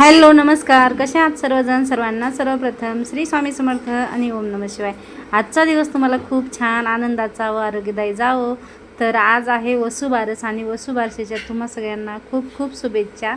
Hello नमस्कार. कसे आहात सर्वजण? सर्वांना सर्वप्रथम श्री स्वामी समर्थ आणि ओम नम शिवाय. आजचा दिवस तुम्हाला खूप छान आनंदाचा व आरोग्यदायी जावो. तर आज आहे वसुबारस आणि वसुबारसेच्या तुम्हा सगळ्यांना खूप खूप शुभेच्छा.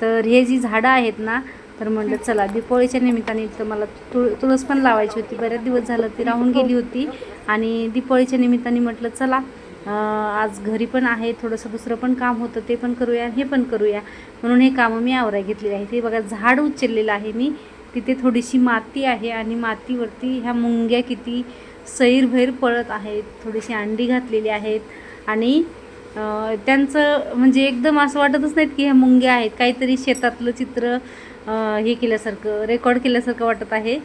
तर हे जी झाडं आहेत ना तर म्हणलं चला दीपावळीच्या निमित्ताने तर मला तुळ तुळस पण लावायची होती. बरेच दिवस झालं ती राहून गेली होती. आणि दीपावळीच्या निमित्ताने म्हटलं चला आज घरी पण आहे थोडंसं दुसरं पण काम होतं ते पण करूया हे पण करूया. म्हणून हे कामं मी आवराय घेतलेली आहे ते बघा झाड उचललेलं आहे मी. तिथे थोडीशी माती आहे आणि मातीवरती ह्या मुंग्या किती सैरभैर पळत आहेत. थोडीशी अंडी घातलेली आहेत. आणि त्यांचं म्हणजे एकदम असं वाटतच नाहीत की ह्या मुंग्या आहेत. काहीतरी शेतातलं चित्र हे केल्यासारखं रेकॉर्ड केल्यासारखं वाटत आहे.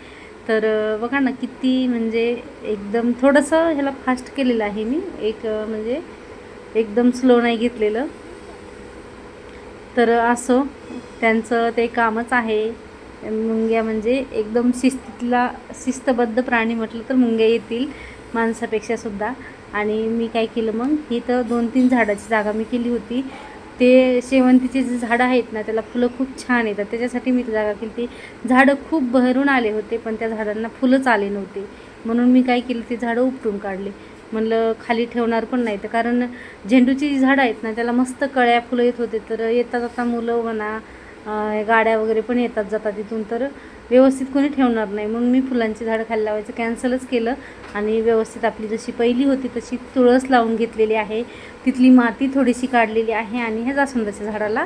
तर बघा ना किती म्हणजे एकदम थोडंसं ह्याला फास्ट केलेलं आहे मी. एक म्हणजे एकदम स्लो नाही घेतलेलं. तर असो त्यांचं ते कामच आहे. मुंग्या म्हणजे एकदम शिस्तीतला शिस्तबद्ध प्राणी म्हटलं तर मुंग्या येतील माणसापेक्षा सुद्धा. आणि मी काय केलं मग ही तर दोन तीन झाडाची जागा मी केली होती. ते शेवंतीचे जे झाडं आहेत ना त्याला फुलं खूप छान येतात. त्याच्यासाठी मी ती जागा केली. ती झाडं खूप बहरून आले होते पण त्या झाडांना फुलंच आले नव्हते. म्हणून मी काय केलं ती झाडं उपटून काढले. म्हणलं खाली ठेवणार पण नाही. तर कारण झेंडूची जी झाडं आहेत ना त्याला मस्त कळ्या फुलं येत होते. तर येता जाता मुलं म्हणा गाड्या वगैरे पण येतात जातात तिथून. तर व्यवस्थित कोणी ठेवणार नाही. म्हणून मी फुलांची झाडं खाली लावायचं कॅन्सलच केलं. आणि व्यवस्थित आपली जशी पहिली होती तशी तुळस लावून घेतलेली आहे. तिथली माती थोडीशी काढलेली आहे आणि ह्या जास्वंदाच्या झाडाला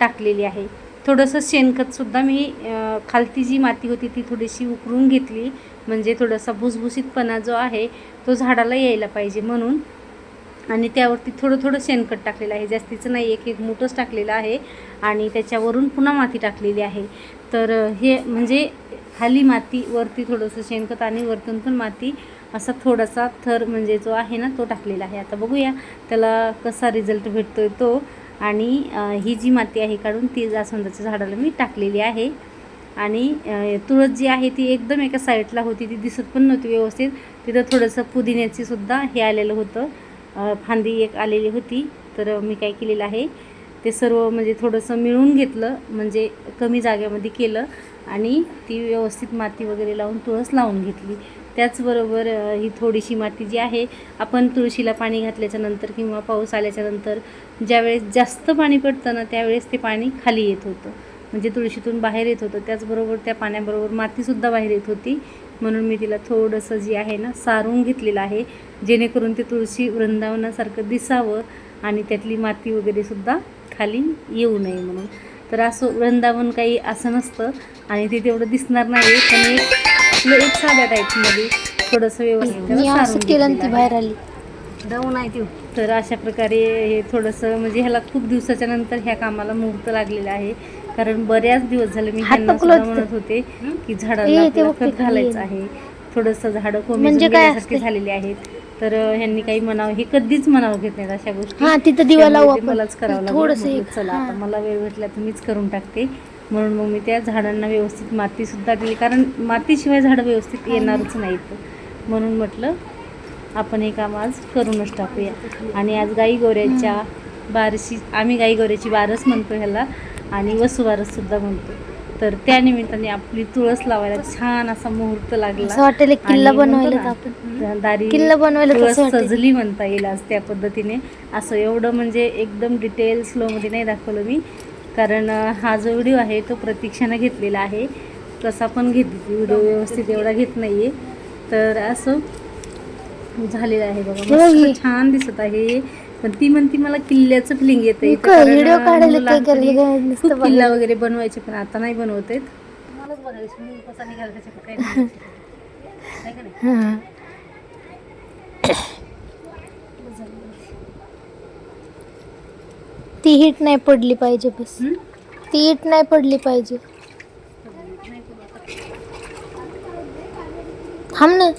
टाकलेली आहे. थोडंसं शेणखतसुद्धा मी खालती जी माती होती ती थोडीशी उकरून घेतली. म्हणजे थोडासा भुसभुशीतपणा जो आहे तो झाडाला यायला पाहिजे. म्हणून आणि त्यावरती थोडं थोडं शेणखत टाकलेलं आहे. जास्तीचं नाही एक एक मोठंच टाकलेलं आहे आणि त्याच्यावरून पुन्हा माती टाकलेली आहे. तर हे म्हणजे खाली माती वरती थोडंसं शेणखत आणि वरतून पण माती असा थोडासा थर म्हणजे जो आहे ना तो टाकलेला आहे. आता बघूया त्याला कसा रिझल्ट भेटतो आहे तो. आणि ही जी माती आहे काढून ती जास्वंदाच्या झाडाला मी टाकलेली आहे. आणि तुळस जी आहे ती एकदम एका साईडला होती ती दिसत पण नव्हती व्यवस्थित. तिथं थोडंसं पुदिन्याची सुद्धा हे आलेलं होतं. फांदी एक आलेली होती. तर मी काय केलेलं आहे ते सर्व म्हणजे थोडंसं मिळून घेतलं म्हणजे कमी जागेमध्ये केलं आणि ती व्यवस्थित माती वगैरे लावून तुळस लावून घेतली. त्याचबरोबर ही थोडीशी माती जी आहे आपण तुळशीला पाणी घातल्याच्या नंतर किंवा पाऊस आल्याच्यानंतर ज्यावेळेस जास्त पाणी पडतं ना त्यावेळेस ते पाणी खाली येत होतं. म्हणजे तुळशीतून बाहेर येत होतं. त्याचबरोबर त्या पाण्याबरोबर मातीसुद्धा बाहेर येत होती. म्हणून मी तिला थोडंसं जी आहे ना सारून घेतलेलं आहे जेणेकरून ते तुळशी वृंदावनासारखं दिसावं आणि त्यातली माती वगैरे सुद्धा खाली येऊ नये म्हणून. तर असं वृंदावन काही असं नसतं आणि ते तेवढं दिसणार नाही पण एक आपलं एक साध्या टाईपमध्ये थोडंसं व्यवस्थित केलं ती. बाहेर आली. जाऊन आहे ती. तर अशा प्रकारे हे थोडंसं म्हणजे ह्याला खूप दिवसाच्या नंतर ह्या कामाला मुहूर्त लागलेला आहे. कारण बऱ्याच दिवस झाले मी ह्यांना सुद्धा. म्हणत होते की झाडाला आपल्याला ते खत घालायचं आहे. थोडंसं झाडं कोमेजून म्हणजे गेल्यासारखी असते? झालेली आहेत. तर ह्यांनी काही म्हणावं हे कधीच म्हणावं घेत नाहीत अशा गोष्टी. हा तिथं दिवा लावू मलाच करावं लागलं. चला आता मला वेळ भेटला तर मीच करून टाकते. म्हणून मग मी त्या झाडांना व्यवस्थित माती सुद्धा दिली. कारण मातीशिवाय झाडं व्यवस्थित येणारच नाहीत. म्हणून म्हटलं आपण हे काम आज करूनच टाकूया. आणि आज गाई गोऱ्याच्या बारशी आम्ही गाई गोऱ्याची बारस म्हणतो ह्याला. आणि वसुबारस सुद्धा म्हणतो. तर त्या निमित्ताने आपली तुळस लावायला छान असा मुहूर्त लागला. किल्ला बनवायला दारी किल्ला बनवायला तुळस तसं सजली म्हणता येईल आज त्या पद्धतीने. असं एवढं म्हणजे एकदम डिटेल स्लोमध्ये नाही दाखवलं मी. कारण हा जो व्हिडिओ आहे तो प्रतीक्षानं घेतलेला आहे. कसा पण घेतली व्हिडिओ व्यवस्थित एवढा घेत नाही आहे तर असं झालेलं आहे बघा. छान दिसत आहे. पण ती म्हणती मला किल्ल्याचं फिलिंग येतं खूप किल्ला. वगैरे बनवायचे पण आता नाही बनवत आहेत? हा. ती हिट नाही पडली पाहिजे बस? ती हिट नाही पडली पाहिजे. थांब ना.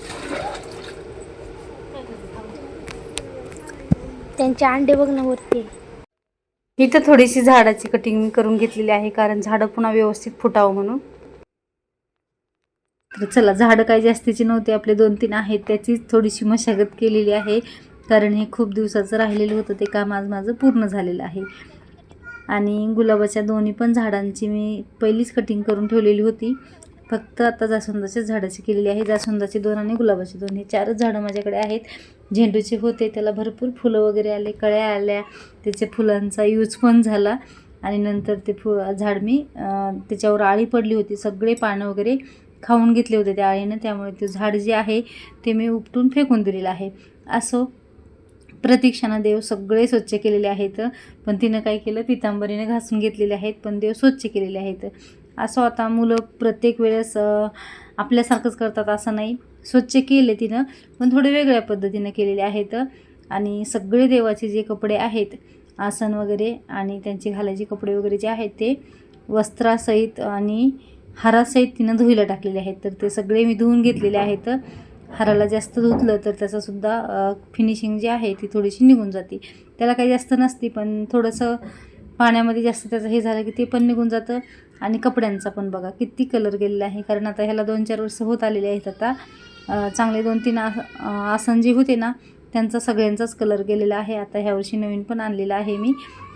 त्यांचे अंडे बघ ना वरती. इथं थोडीशी झाडाची कटिंग करून घेतलेली आहे कारण झाडं पुन्हा व्यवस्थित फुटावं म्हणून. तर चला झाडं काही जास्तीची नव्हती आपले दोन तीन आहेत त्याचीच थोडीशी मशागत केलेली आहे. कारण हे खूप दिवसाचं राहिलेलं होतं ते काम आज माझं पूर्ण झालेलं आहे. आणि गुलाबाच्या दोन्ही पण झाडांची मी पहिलीच कटिंग करून ठेवलेली होती. फक्त आता जास्वंदाच्या झाडाची केलेली आहे. जास्वंदाचे दोन आणि गुलाबाचे दोन. हे चारच झाडं माझ्याकडे आहेत. झेंडूचे होते त्याला भरपूर फुलं वगैरे आले कळ्या आल्या. त्याच्या फुलांचा यूज पण झाला. आणि नंतर ते फु झाड मी त्याच्यावर आळी पडली होती. सगळे पानं वगैरे खाऊन घेतले होते त्या आळीनं. त्यामुळे ते झाड जे आहे ते मी उपटून फेकून दिलेलं आहे. असो प्रतीक्षानं देव सगळे स्वच्छ केलेले आहेत. पण तिनं काय केलं? पितांबरीने घासून घेतलेले आहेत. पण देव स्वच्छ केलेले आहेत. असं आता मुलं प्रत्येक वेळेस आपल्यासारखंच करतात असं नाही. स्वच्छ केले तिनं पण थोडे वेगळ्या पद्धतीनं केलेले आहेत. आणि सगळे देवाचे जे कपडे आहेत आसन वगैरे आणि त्यांचे घालायचे कपडे वगैरे जे आहेत ते वस्त्रासहित आणि हारासहित तिनं धुईला टाकलेले आहेत. तर ते सगळे मी धुवून घेतलेले आहेत. हाराला जास्त धुतलं तर त्याचासुद्धा फिनिशिंग जी आहे ती थोडीशी निघून जाते. त्याला काही जास्त नसते पण थोडंसं पाण्यामध्ये जास्त त्याचं हे झालं की ते पण निघून जातं. आणि कपड्यांचा पण बघा किती कलर गेलेला आहे. कारण आता ह्याला दोन चार वर्ष होत आलेले आहेत आता. चांगले दोन तीन आस आसन जे होते ना त्यांचा सगळ्यांचाच कलर गेलेला आहे. आता ह्या वर्षी नवीन पण आणलेला आहे मी.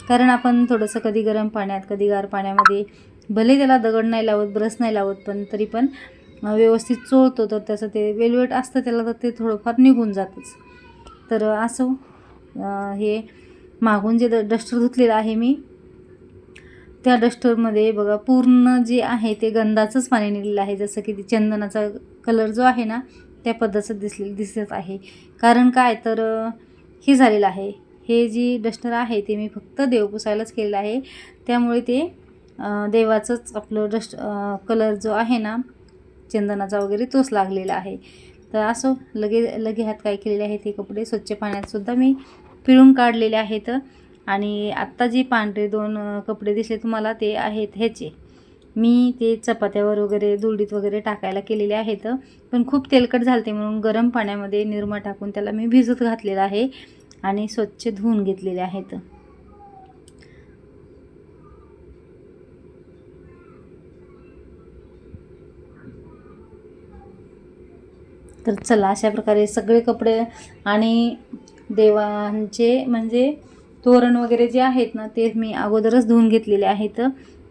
कारण आपण थोडंसं कधी गरम पाण्यात कधी गार पाण्यामध्ये भले त्याला दगड नाही लावत ब्रश नाही लावत पण तरी पण व्यवस्थित चोळतो तर त्याचं ते वेलवेट असतं त्याला तर ते थोडंफार निघून जातंच. तर असो हे मागून जे द डस्टर धुतलेलं आहे मी त्या डस्टरमध्ये बघा पूर्ण जे आहे ते गंधाचंच पाणी निघलेलं आहे. जसं की ते चंदनाचा कलर जो आहे ना त्या पद्धतीचं दिसले दिसत आहे. कारण काय? तर हे झालेलं आहे. हे जी डस्टर आहे ते मी फक्त देवपुसायलाच केलेलं आहे. त्यामुळे ते देवाचंच आपलं डस्ट कलर जो आहे ना चंदनाचा वगैरे तोच लागलेला आहे. तर असो लगे लगे हात काय केलेले आहेत हे कपडे स्वच्छ पाण्यातसुद्धा मी पिळून काढलेले आहेत. आणि आत्ता जी पांढरे दोन कपडे दिसले तुम्हाला ते आहेत ह्याचे. मी ते चपात्यावर वगैरे दुलडीत वगैरे टाकायला केलेले आहेत. पण खूप तेलकट झालते म्हणून गरम पाण्यामध्ये निरमा टाकून त्याला मी भिजत घातलेलं आहे आणि स्वच्छ धुवून घेतलेले आहेत. तर चला अशा प्रकारे सगळे कपडे आणि देवांचे म्हणजे तोरण वगैरे जे आहेत ना ते मी अगोदरच धुवून घेतलेले आहेत.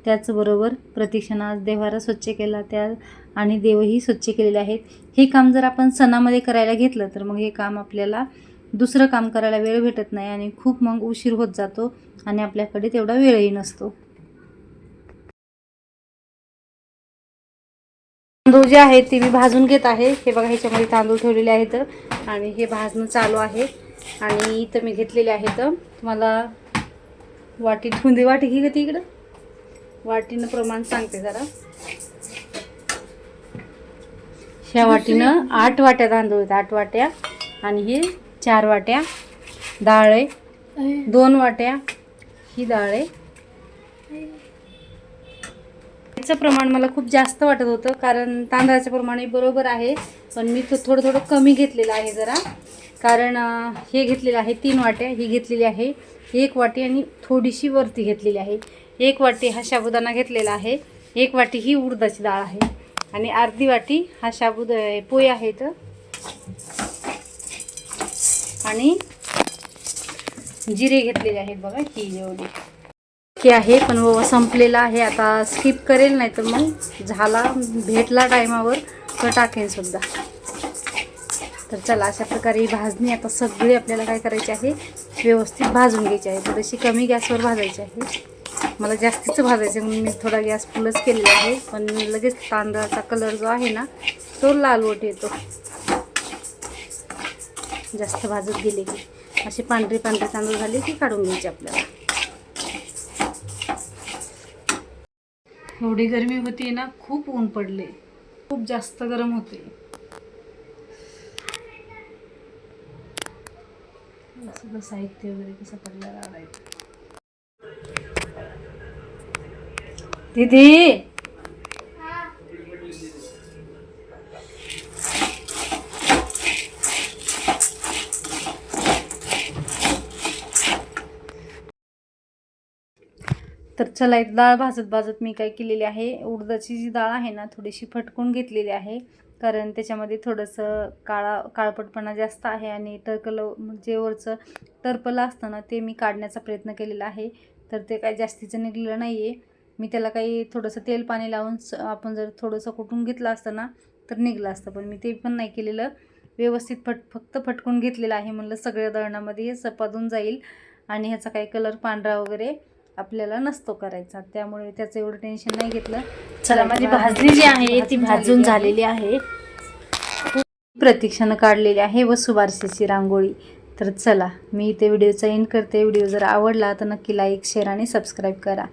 त्याचबरोबर प्रतीक्षणा आज देवारा स्वच्छ केला त्या आणि देवही स्वच्छ केलेले आहेत. हे काम जर आपण सणामध्ये करायला घेतलं तर मग हे काम आपल्याला दुसरं काम करायला वेळ भेटत नाही आणि खूप मग उशीर होत जातो आणि आपल्याकडे तेवढा वेळही नसतो. तांदूळ जे आहेत ते मी भाजून घेत आहे. हे बघा ह्याच्यामध्ये तांदूळ ठेवलेले आहेत आणि हे भाजणं चालू आहे. आणि इथं मी घेतलेले आहेत तुम्हाला वाटी ठेवून दे वाटी घे ती इकडं. वाटीनं प्रमाण सांगते जरा. ह्या वाटीनं आठ वाट्या तांदूळ आहेत आठ वाट्या. आणि हे चार वाट्या. डाळ आहे. दोन वाट्या. ही डाळ आहे. याचं प्रमाण मला खूप जास्त वाटत होतं कारण तांदळाचं प्रमाण बरोबर आहे. पण मी तो थोडं थोडं कमी घेतलेलं आहे जरा. कारण हे घेतलेलं आहे तीन वाट्या ही घेतलेली आहे एक वाटी आणि थोडीशी वरती घेतलेली आहे. एक वाटी हा साबुदाणा घेतलेला आहे एक वाटी ही उडदाची डाळ आहे आणि अर्धी वाटी हा साबुद पोहे आहेत. आणि जिरे घेतलेले आहेत बघा ही एवढी. की आहे पण व संपलेला आहे. आता स्किप करेल नाही तर मग झाला भेटला टायमावर तर टाकेन सुद्धा. तर चला अशा प्रकारे ही भाजणी आता सगळी आपल्याला काय करायची आहे व्यवस्थित भाजून घ्यायची आहे. थोडीशी कमी गॅसवर भाजायची आहे. मला जास्तीचं भाजायचं म्हणून मी थोडा गॅस फुलच केलेला आहे. पण लगेच तांदळाचा कलर जो आहे ना तो लालवट येतो. जास्त भाजत गेले की. असे पांढरे पांढरे तांदूळ झाले की काढून घ्यायचे आपल्याला. एवढी गरमी होती ना खूप ऊन पडले. खूप जास्त गरम होते. सगळं साहित्य वगैरे कसं पडलेलं आणायचं दीदी! तर चला एक डाळ भाजत भाजत मी काय केलेली आहे. उडदाची जी डाळ आहे ना थोडीशी फटकून घेतलेली आहे. कारण त्याच्यामध्ये थोडंसं काळा काळपटपणा जास्त आहे आणि टर्कल जे वरचं टर्पलं असतं ना ते मी काढण्याचा प्रयत्न केलेला आहे. तर ते काय जास्तीचं निघलेलं नाही आहे मी त्याला काही थोडंसं तेल पाणी लावून स आपण जर थोडंसं कुटून घेतलं असतं ना तर निघलं असतं. पण मी ते पण नाही केलेलं. व्यवस्थित फट फक्त फटकून घेतलेलं आहे म्हणलं सगळ्या दळणामध्ये हे सपादून जाईल. आणि ह्याचा काही कलर पांढरा वगैरे आपल्याला नसतो करायचा. त्यामुळे त्याचं एवढं टेन्शन नाही घेतलं. चला माझी भाजणी जी आहे ती भाजून झालेली आहे. प्रतीक्षानं काढलेली आहे वसुबारशीची रांगोळी. तर चला मी इथे व्हिडिओचा एंड करते. व्हिडिओ जर आवडला तर नक्की लाईक शेअर आणि सबस्क्राईब करा.